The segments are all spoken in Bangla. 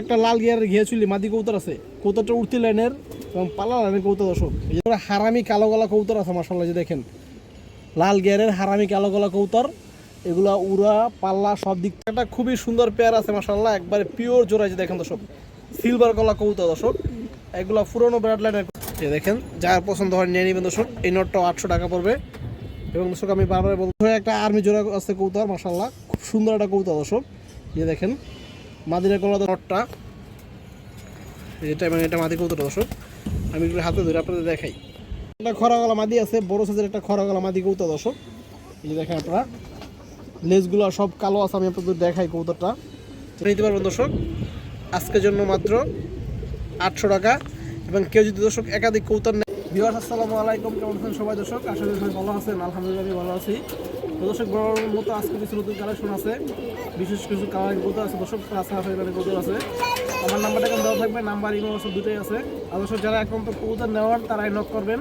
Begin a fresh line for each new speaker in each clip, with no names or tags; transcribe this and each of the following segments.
একটা লাল গিয়ারের ঘিয়ে মাদি কৌতর আছে। কৌতরটা উঠতি লাইনের এবং পালা লাইনের কৌতর দর্শক এই হারামি কালো গলা কৌতর আছে মাসাল্লাহ যে দেখেন। লাল গিয়ারের হারামি কালো গলা কৌতর এগুলা উড়া, পাল্লা, সব দিক থেকে। একটা খুবই সুন্দর পেয়ার আছে মাসাল্লাহ একবারে পিওর জোড়া যে দেখেন দর্শক। সিলভার গলা কৌতর দর্শক। এগুলা পুরোনো ব্রাড লাইনের দেখেন, যার পছন্দ হয় নিয়ে নেবেন, দর্শক। এই নোটটাও আটশো টাকা পড়বে। এবং দর্শক, আমি বারবার বলতে একটা আর্মি জোড়া আছে কৌতর মাসাল্লাহ খুব সুন্দর একটা কৌতর দর্শক। দেখেন মাদিরা কলা নটটা। এটা এবং এটা মাদি কৌতর দর্শক। আমি একটু হাতে ধরে আপনাদের দেখাই। একটা খরা গলা মাদি আছে, বড় সাইজের একটা খরা গলা মাদি কৌতর দর্শক। এই যে দেখেন আপনারা, লেজগুলো সব কালো আছে, আমি আপনাদের দেখাই কৌতরটা নিতে পারবেন দর্শক, আজকের জন্য মাত্র আটশো টাকা। এবং কেউ যদি দর্শক একাধিক নেয় ভিওয়ার্স আসসালামু আলাইকুম। কেমন আছেন সবাই দর্শক? আশা করি ভালো আছেন। আলহামদুলিল্লাহ ভালো আছি। দর্শক, বড় মতো আজকে কিছু নতুন কালেকশন আছে। বিশেষ কিছু কালারিং কৌতর আছে দর্শক, আছে আছে, এখানে কৌতর আছে। আমার নাম্বারটা এখন দেওয়া থাকবে, নাম্বার ইমো সব দুটোই আছে। আর দর্শক, যারা এখন তো কৌতর নেওয়ার, তারাই নক করবেন।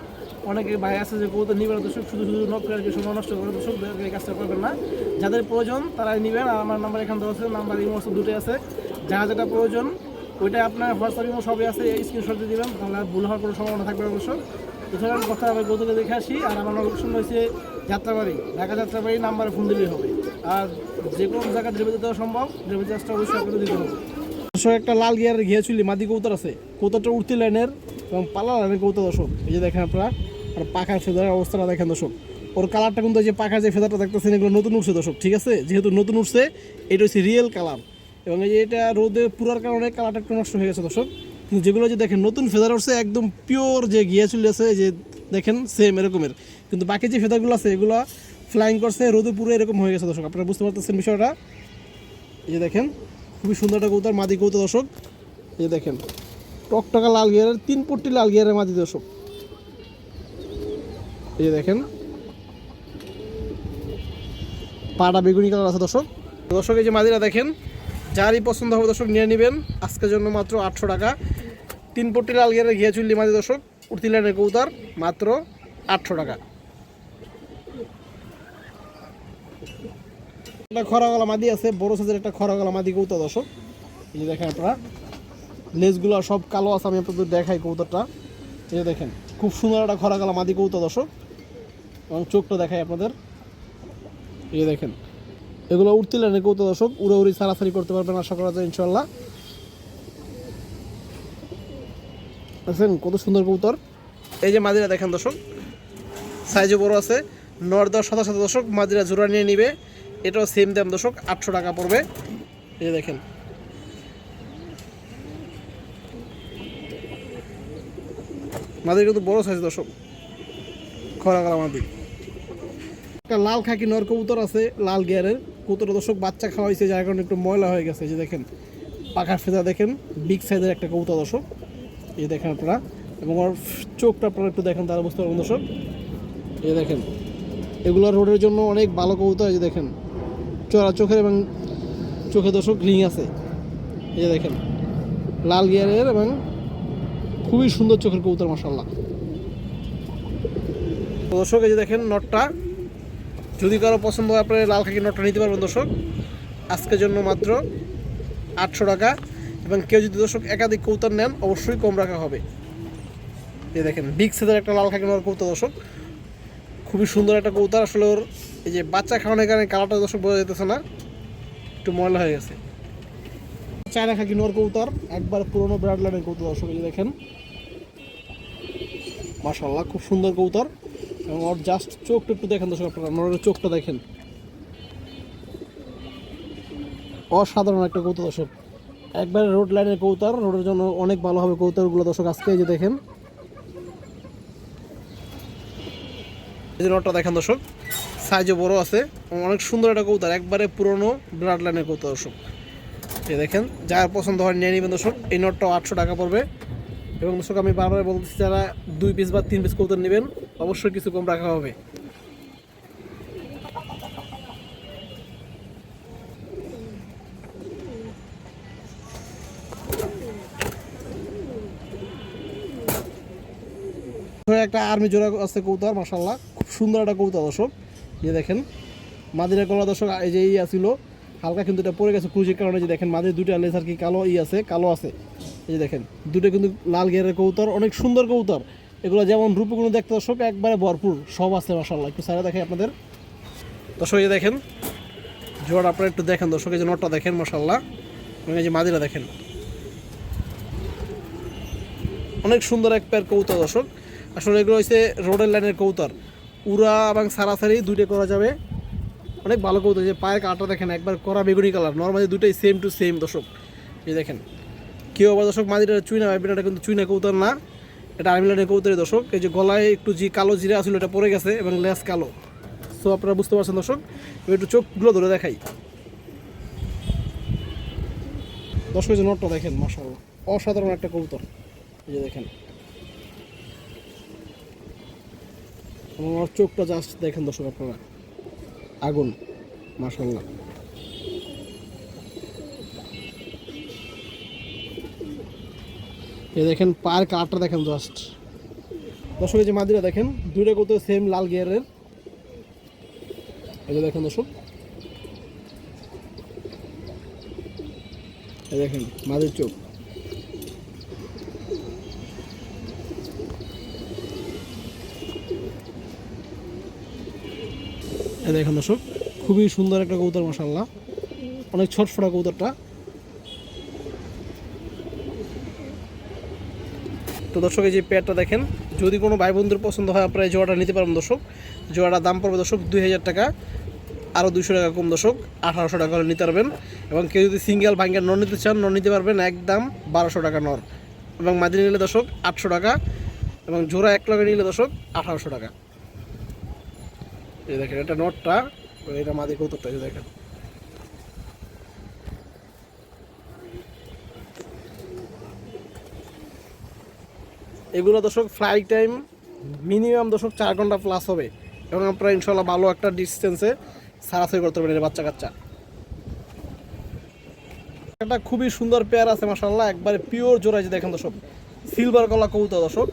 অনেকে ভাই আছে যে কৌতর নিবেন দর্শক, শুধু শুধু নক করে সময় নষ্ট করে, দর্শক এই কাজটা করবেন না। যাদের প্রয়োজন, তারাই নেবেন। আর আমার নাম্বার এখানে দেওয়া আছে, নাম্বার ইমো সব দুটোই আছে। যারা যেটা প্রয়োজন ওইটা আপনার হোয়াটসঅ্যাপ ইমো সবই আছে স্ক্রিনশট দিয়ে দিবেন তাহলে ভুল হওয়ার কোনো সম্ভাবনা থাকবে অবশ্য। এছাড়া কথা আমি গৌতমকে দেখে আসি, আর আমার লোকেশন রয়েছে যাত্রাবাড়ি। ঢাকা যাত্রাবাড়ি নাম্বারে ফোন দিলেই হবে। আর যে কোনো জায়গায় ডেলিভারি দেওয়া সম্ভব ডেলিভারি চার্জটা অবশ্যই আপনাদের দিতে হবে। দর্শক একটা লাল গিয়ারের ঘিয়ে চুলি মাদি কৌতর আছে। কৌতরটা উঠতি লাইনের এবং পালা লাইনের কৌতর দর্শক। এই যে দেখেন আপনারা, আর পাখার ফেদারের অবস্থাটা দেখেন দর্শক। ওর কালারটা কিন্তু যে পাখার যে ফেদারটা দেখতেছেন, এগুলো নতুন উঠছে দর্শক, ঠিক আছে? যেহেতু নতুন উঠছে, এটা হচ্ছে রিয়েল কালার এবং এই যে এটা রোদে পুরার কারণে কালারটা একটু নষ্ট হয়ে গেছে, দর্শক। যেগুলো যে দেখেন, নতুন ফেদার উঠছে, একদম পিওর যে গিয়া চুলি আছে যে দেখেন সেম এরকমের। কিন্তু বাকি যে ফেদারগুলো আছে, এগুলো ফ্লাইং করছে, রোদে পুরো এরকম হয়ে গেছে, দর্শক। আপনারা বুঝতে পারতেছেন বিষয়টা? এই যে দেখেন, খুবই সুন্দর একটা কৌতার মাদি কৌতা দর্শক। এই দেখেন, টকটকা লাল গিয়ারের, তিন পট্টি লাল গিয়ারের মাদি, দর্শক। এই দেখেন পাটা বেগুনি কালার আছে, দর্শক। দর্শক, এই যে মাদিরা দেখেন যারই পছন্দ হবে দর্শক, নিয়ে নেবেন। আজকের জন্য মাত্র আটশো টাকা। তিন পট্টি লাল গিয়ারের ঘিয়া চুল্লি মাদি দর্শক, উঠতি লাইনের কৌতার মাত্র আটশো টাকা। একটা খরা গলা মাদি আছে, বড় সাইজের একটা খরা গলা মাদি কৌতা দর্শক। এই যে দেখেন আপনারা, লেজগুলো সব কালো আছে, আমি আপনাদের দেখাই কৌতারটা এই যে দেখেন, খুব সুন্দর একটা খরা গলা মাদি কৌতা দর্শক। এবং চোখটা দেখাই আপনাদের। এই দেখেন এগুলো উঠতে লাইনে কৌতা দর্শক উড়ে উড়ি সারাসারি করতে পারবেন, আশা করা যায় ইনশাল্লাহ দেখছেন কত সুন্দর কৌতর এই যে মাদিরা দেখেন দর্শক, সাইজও বড় আছে, নর দশ সাদা সাদা দর্শক মাদিরা জোড়া নিয়ে নিবে। এটাও সেম দাম দর্শক, আটশো টাকা পড়বে। এই দেখেন। মাদির কিন্তু বড় সাইজ দর্শক। খরা করা মাদি একটা লাল খাকি নর কবুতর আছে, লাল গিয়ারের কবুতর দর্শক বাচ্চা খাওয়া হয়েছে যার কারণে একটু ময়লা হয়ে গেছে যে দেখেন, পাখার ফেদা দেখেন বিগ সাইজের একটা কবুতর দর্শক, এই দেখেন আপনারা, এবং ওর চোখটা আপনারা একটু দেখেন তারা বুঝতে পারবেন দর্শক। এই দেখেন, এগুলো রোডের জন্য অনেক ভালো কবুতর, এই যে দেখেন চড়া চোখের এবং চোখে দর্শক রিং আছে। এই দেখেন, লাল গিয়ারের এবং খুবই সুন্দর চোখের কবুতর মাসাল্লাহ দর্শক, এই যে দেখেন, নটটা যদি কারও পছন্দ হয়, আপনার লাল খাকি নটটা নিতে পারবেন দর্শক। আজকের জন্য মাত্র আটশো টাকা এবং কেউ যদি দর্শক একাধিক কৌতার নেন, অবশ্যই কম রাখা হবে। এই দেখেন, বিগ সাইজের একটা লাল খাকি নর কৌতা দর্শক। খুবই সুন্দর একটা কৌতার আসলে ওর এই যে বাচ্চা খাওয়ানোর কারণে কালারটা দর্শক বোঝা যেতেছে না, একটু ময়লা হয়ে গেছে। চায়না খাকি নর কৌতার একবার পুরোনো ব্রাড লাইনের কৌতার দর্শক দেখেন। মাশাল্লাহ খুব সুন্দর কৌতার এবং ওর জাস্ট চোখটা একটু দেখেন দর্শক আপনারা নরের চোখটা দেখেন। অসাধারণ একটা কৌতার দর্শক। একবারে রোড লাইনের কৌতার রোডের জন্য অনেক ভালো হবে কৌতারগুলো দর্শক আজকে যে দেখেন। এই যে নটটা দেখেন দর্শক সাইজও বড় আছে, অনেক সুন্দর একটা কৌতার একবারে পুরনো ব্লাড লাইনের কৌতার দর্শক। এই দেখেন, যার পছন্দ হয় নিয়ে নেবেন দর্শক, এই নটটাও আটশো টাকা পড়বে। এবং দর্শক, আমি বারবার বলতেছি, যারা দুই পিস বা তিন পিস কৌতার নেবেন, অবশ্যই কিছু কম রাখা হবে। একটা আর্মি জোড়া আছে কৌতার মাসাল্লাহ খুব সুন্দর একটা কৌতা দর্শক। যে দেখেন, মাদিরা কলা দর্শক, এই যে এই আসিল হালকা কিন্তু এটা পড়ে গেছে ক্রুজের কারণে যে দেখেন মাঝে দুইটা লেজার কি কালো ই আছে, কালো আছে। এই যে দেখেন, দুটো কিন্তু লাল গিয়ারের কৌতর অনেক সুন্দর কৌতর এগুলো যেমন রূপগুলো দেখতে দর্শক, একবারে ভরপুর, সব আছে মাসাল্লাহ একটু সাইডে দেখে আপনাদের। দর্শক, এই দেখেন, জোয়ার আপনারা একটু দেখেন দর্শক, এই যে নটটা দেখেন মশাল্লাহ এবং এই যে মাদিরা দেখেন। অনেক সুন্দর এক পেয়ার কৌতর দর্শক। আসলে এগুলো হচ্ছে রোডের লাইনের কৌতর উড়া এবং সারাসারি দুইটা করা যাবে। অনেক ভালো কৌতর যে পায়ের কাটা দেখেন, একবার করা বেগুনি কালার। নর্মালি দুটাই সেম টু সেম দর্শক। এই দেখেন কেউ আবার দর্শক মাদিরা চুইনা ভাইবেন এটা কিন্তু চুইনা কৌতর না। এটা আর্মি লাইনের কৌতরের দর্শক। এই যে গলায় একটু যে কালো জিরা আসলে এটা পড়ে গেছে এবং লেস কালো। সো আপনারা বুঝতে পারছেন দর্শক একটু চোখগুলো ধরে দেখাই। দর্শক যে নটটা দেখেন মাসাল্লাহ অসাধারণ একটা কবুতর। এই যে দেখেন। আমার চোখটা জাস্ট দেখেন দর্শক আপনারা। আগুন মাসাল্লাহ এই দেখেন পায়ের কাঠটা দেখেন জাস্ট দর্শক যে মাদিরা দেখেন, দুইটা কত সেম লাল গিয়ারের যে দেখেন দর্শক। এই দেখেন, মাদির চোখ। দেখেন দর্শক, খুবই সুন্দর একটা কবুতর মশাল্লাহ অনেক ছটফটা কবুতরটা। তো দর্শক, এই যে পেয়ারটা দেখেন, যদি কোনো ভাই বন্ধুর পছন্দ হয়, আপনারা এই নিতে পারবেন দর্শক। জোড়াটার দাম পড়বে দর্শক দুই হাজার টাকা আরও দুশো টাকা কম দর্শক, আঠারোশো টাকা করে নিতে পারবেন। এবং কেউ যদি সিঙ্গেল ভাঙ্গের নর নিতে চান নর নিতে পারবেন, একদম বারোশো টাকা নর এবং মাদি নিলে দর্শক, আটশো টাকা। এবং জোড়া এক লগে নিলে দর্শক, আঠারোশো টাকা। এই দেখেন, এটা নটটা, এটা মাদি কৌতুকটা, এই দেখেন। এগুলো দর্শক ফ্লাইট টাইম মিনিমাম দর্শক চার ঘণ্টা প্লাস হবে। এবং আপনারা ইনশাল্লাহ ভালো একটা ডিস্টেন্সে সারাসারি করতে পারেন বাচ্চা কাচ্চা। একটা খুবই সুন্দর পেয়ার আছে মাসাল্লাহ একবারে পিওর জোড়া যে দেখেন দর্শক সিলভার কলা কৌতা দর্শক।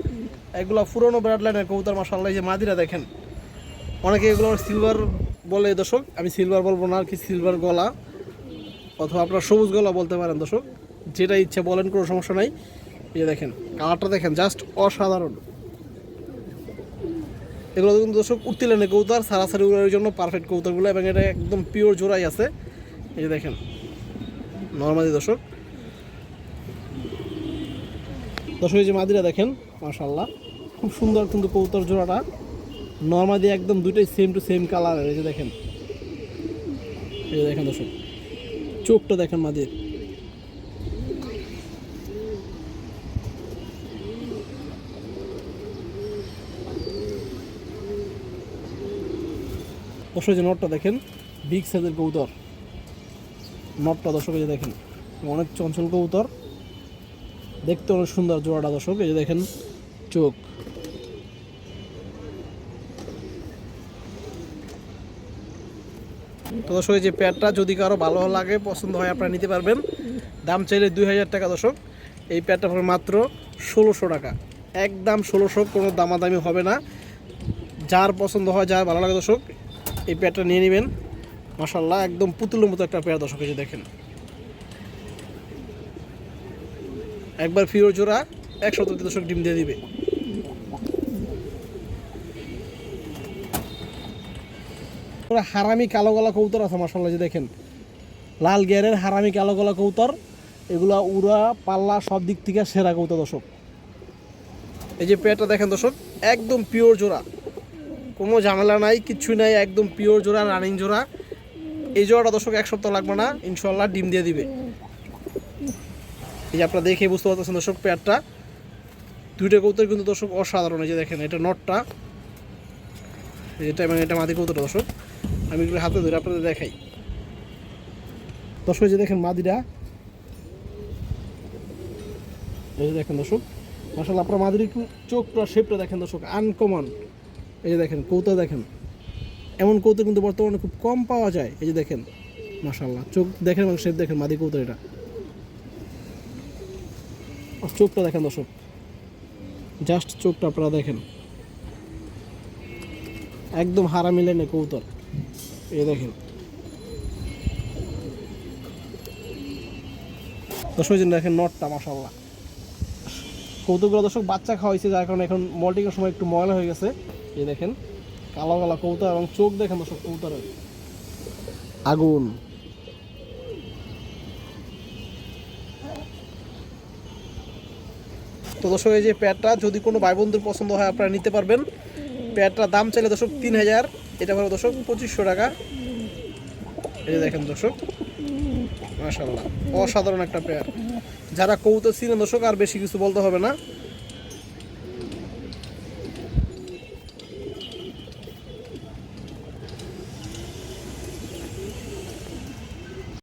এগুলো পুরোনো ব্রাড লাইনের কৌতার মাসাল্লাহ যে মাদিরা দেখেন, অনেকে এগুলো সিলভার বলে দর্শক। আমি সিলভার বলব না, আর কি সিলভার গলা। অথবা আপনার সবুজ গলা বলতে পারেন দর্শক। যেটা ইচ্ছে বলেন, কোনো সমস্যা নাই। এই দেখেন, কালারটা দেখেন জাস্ট অসাধারণ। এগুলো কিন্তু দর্শক উঠতে লেনে কৌতার সারাসারি উড়ার জন্য পারফেক্ট কৌতারগুলো এবং এটা একদম পিওর জোড়াই আছে। এই দেখেন নর্মালি দর্শক। দর্শক, এই যে মাদিরা দেখেন মাশাল্লাহ খুব সুন্দর কিন্তু কৌতার জোড়াটা। নর্মালি একদম দুটোই সেম টু সেম কালারের এই যে দেখেন। এই যে দেখেন দর্শক, চোখটা দেখেন মাদির। দর্শক যে নটটা দেখেন বিগ সাইজের কবুতর। নটটা দর্শক যে দেখেন, অনেক চঞ্চল কবুতর। দেখতে অনেক সুন্দর জোড়াটা দর্শক, এই যে দেখেন, চোখ। তো দর্শক যে প্যাডটা যদি কারও ভালো লাগে, পছন্দ হয়, আপনারা নিতে পারবেন। দাম চাইলে দুই হাজার টাকা দর্শক, এই প্যাডটা পড়বে মাত্র ষোলোশো টাকা। একদম ষোলোশো, কোনো দামাদামি হবে না। যার পছন্দ হয়, যার ভালো লাগে দর্শক এই পেয়ারটা নিয়ে নেবেন। মাসাল্লাহ একদম পুতুলের মতো একটা পেয়ার দর্শক যে দেখেন। একবার ফিরো জোড়া একশো দর্শক ডিম দিয়ে দিবে। হারামি কালো গলা কৌতর আছে মাসাল্লাহ যে দেখেন। লাল গিয়ারের হারামি কালো গলা কৌতর এগুলা উড়া, পাল্লা, সব দিক থেকে সেরা কৌতর দর্শক। এই যে পেয়ারটা দেখেন দর্শক, একদম পিওর জোড়া। কোনো ঝামেলা নাই কিচ্ছু নাই, একদম পিওর জোড়া রানিং জোড়া। এই জোড়াটা দর্শক এক সপ্তাহ লাগবে না ইনশাল্লাহ ডিম দিয়ে দিবে। এই যে আপনারা দেখে বুঝতে পারতেছেন দর্শক পেয়ারটা দুইটা কৌতর কিন্তু দর্শক অসাধারণ, এই যে দেখেন, এটা নটটা। এটা এবং এটা মাদি কৌতরটা দর্শক। আমি এগুলো হাতে ধরে আপনাদের দেখাই। দর্শক যে দেখেন মাদিটা। এই যে দেখেন দর্শক মাসাল্লাহ আপনার মাদির চোখটা শেপটা দেখেন দর্শক আনকমন এই যে দেখেন কৌতা দেখেন। এমন কৌতা কিন্তু বর্তমানে খুব কম পাওয়া যায়। এই যে দেখেন মাসাল্লাহ চোখ দেখেন এবং শেপ দেখেন, মাদি কৌতা এটা। চোখটা দেখেন দর্শক, জাস্ট চোখটা আপনারা দেখেন। একদম হারা মিলে না কৌতর এই দেখেন। দর্শক দেখেন নটটা মাসাল্লাহ কৌতুকগুলো দর্শক বাচ্চা খাওয়াইছে, যার কারণে এখন মল্টিংয়ের সময় একটু ময়লা হয়ে গেছে। এই দেখেন কালো কালো কৌতা এবং চোখ দেখেন দর্শক কৌতারের আগুন। তো দর্শক এই যে প্যাডটা যদি কোনো ভাই বন্ধুর পছন্দ হয় আপনারা নিতে পারবেন। প্যাডটার দাম চাইলে দর্শক তিন হাজার এটা হলো দর্শক পঁচিশশো টাকা। এই যে দেখেন দর্শক মাশাল্লাহ অসাধারণ একটা পেয়ার। যারা কৌতো ছিলেন দর্শক আর বেশি কিছু বলতে হবে না।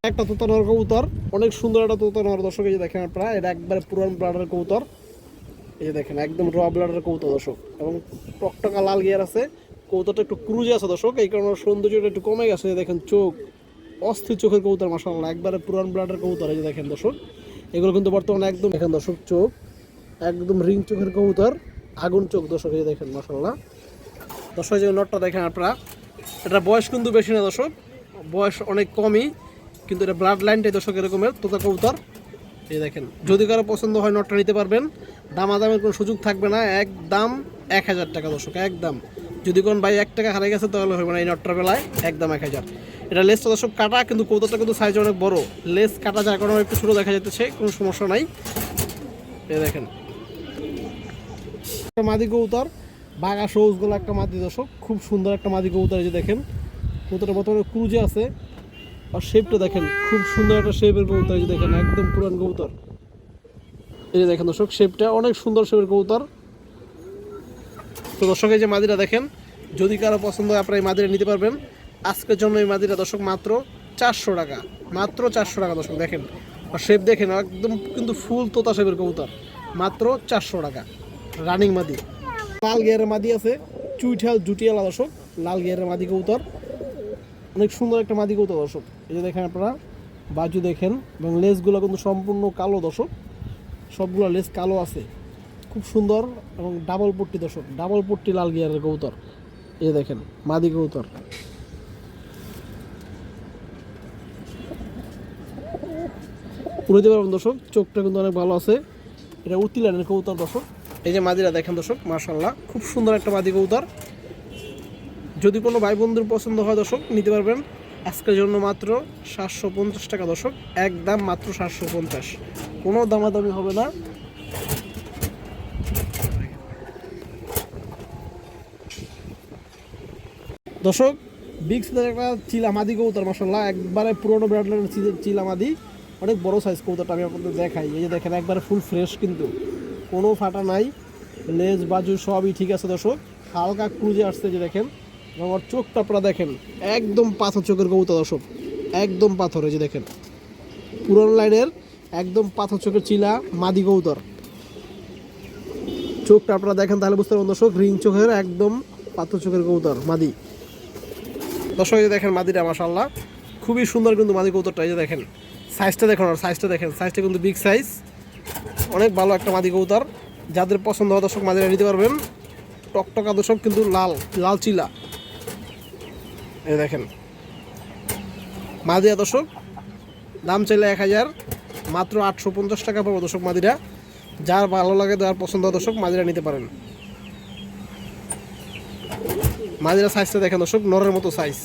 একটা তোতানোর কবুতর, অনেক সুন্দর একটা তোতানোর দর্শক এই যে দেখেন আপনারা, এটা একবারে পুরান ব্লাডের কবুতর। এই যে দেখেন, একদম র ব্লাডের কবুতর দর্শক। এবং টকটকা লাল গিয়ার আছে, কবুতরটা একটু ক্রুজে আছে দর্শক, এই কারণে সৌন্দর্যটা একটু কমে গেছে। দেখেন চোখ, অস্থির চোখের কবুতর মাসাল্লাহ একবারে পুরান ব্লাডের কবুতর এই যে দেখেন দর্শক। এগুলো কিন্তু বর্তমানে একদম, দেখেন দর্শক, চোখ, একদম রিং চোখের কবুতর, আগুন চোখ দর্শক, এই দেখেন মাসাল্লাহ দর্শক যে নটটা দেখেন আপনারা, এটা বয়স কিন্তু বেশি না দর্শক, বয়স অনেক কমই। কিন্তু এটা ব্লাড লাইনটাই দর্শক এরকমের, তোতা কবুতর। এই দেখেন, যদি কারও পছন্দ হয় নটটা নিতে পারবেন। দামাদামের কোনো সুযোগ থাকবে না, একদম এক হাজার টাকা দর্শক, একদম। যদি কোন ভাই এক টাকা হারিয়ে গেছে, তাহলে হবে না এই নটটার বেলায়, একদম এক হাজার। এটা লেসটা দর্শক কাটা, কিন্তু কৌতাটা কিন্তু সাইজ অনেক বড়। লেস কাটা যার কারণে একটু ছোটো দেখা যেতেছে কোনো সমস্যা নাই। এই দেখেন। মাদি কৌতর বাঘা সবুজগুলো একটা মাদি দর্শক, খুব সুন্দর একটা মাদি কৌতর এই যে দেখেন। কৌতরটা বর্তমানে ক্রুজে আছে। আর শেপটা দেখেন, খুব সুন্দর একটা শেপের কবুতর দেখেন, একদম পুরান কবুতর। এই যে দেখেন দর্শক শেপটা অনেক সুন্দর শেপের কবুতর। তো দর্শক, এই যে মাদিরা দেখেন, যদি কারও পছন্দ হয় আপনারা এই মাদিরা নিতে পারবেন। আজকের জন্য এই মাদিরা দর্শক, মাত্র চারশো টাকা, মাত্র চারশো টাকা দর্শক, দেখেন। আর শেপ দেখেন, একদম কিন্তু ফুল তোতা শেপের কবুতর, মাত্র চারশো টাকা। রানিং মাদি। লাল গিয়ারের মাদি আছে, চুইঠাল জুটিয়ালা দর্শক, লাল গিয়ারের মাদি কবুতর। অনেক সুন্দর একটা মাদি কৌতো দর্শক। এই যে দেখেন আপনারা, বাজু দেখেন, এবং লেসগুলো কিন্তু সম্পূর্ণ কালো, দর্শক। সবগুলো লেস কালো আছে। খুব সুন্দর এবং ডাবল পট্টি, দর্শক। ডাবল পট্টি লাল গিয়ারের কৌতর এই দেখেন, মাদি কৌতর উড়াইতে পারবেন, দর্শক। চোখটা কিন্তু অনেক ভালো আছে। এটা উত্তি লাইনের কৌতর দর্শক। এই যে মাদিরা দেখেন, দর্শক মার্শাল্লাহ খুব সুন্দর একটা মাদি কৌতর যদি কোনো ভাই বন্ধুর পছন্দ হয় দর্শক, নিতে পারবেন। আজকের জন্য মাত্র সাতশো পঞ্চাশ টাকা দর্শক একদম মাত্র সাতশো পঞ্চাশ। কোনো দামাদামি হবে না। দর্শক বিগ সাইজের একটা চিলামাদি কৌতর মশলা একবারে পুরোনো ব্র্যান্ডের চিলামাদি। অনেক বড় সাইজ কৌতরটা আমি আপনাদের দেখাই। এই যে দেখেন, একবারে ফুল ফ্রেশ কিন্তু। কোনো ফাটা নাই। লেজ, বাজু সবই ঠিক আছে দর্শক। হালকা ক্রুজে আসছে যে দেখেন। ওর চোখটা আপনারা দেখেন, একদম পাথর চোখের কবুতর দর্শক, একদম পাথর, এই যে দেখেন। পুরনো লাইনের একদম পাথর চোখের চিলা মাদি কবুতর। চোখটা আপনারা দেখেন তাহলে বুঝতে পারবেন দর্শক, রিং চোখের একদম পাথর চোখের কবুতর, মাদি। দর্শক যে দেখেন মাদিটা মাসাল্লাহ খুবই সুন্দর কিন্তু মাদি কবুতরটা, এই যে দেখেন। সাইজটা দেখুন আর, সাইজটা দেখেন। সাইজটা কিন্তু বিগ সাইজ। অনেক ভালো একটা মাদি কবুতর। যাদের পছন্দ হয় দর্শক মাদিরা নিতে পারবেন। টকটকা দর্শক কিন্তু লাল লাল চিলা। এই দেখেন। মাদিরা দর্শক, দাম চাইলে এক হাজার, মাত্র আটশো পঞ্চাশ টাকা পাবো দর্শক মাদিরা। যার ভালো লাগে, যার পছন্দ দর্শক মাদিরা নিতে পারেন। মাদিরা সাইজটা দেখেন দর্শক, নরের মতো সাইজ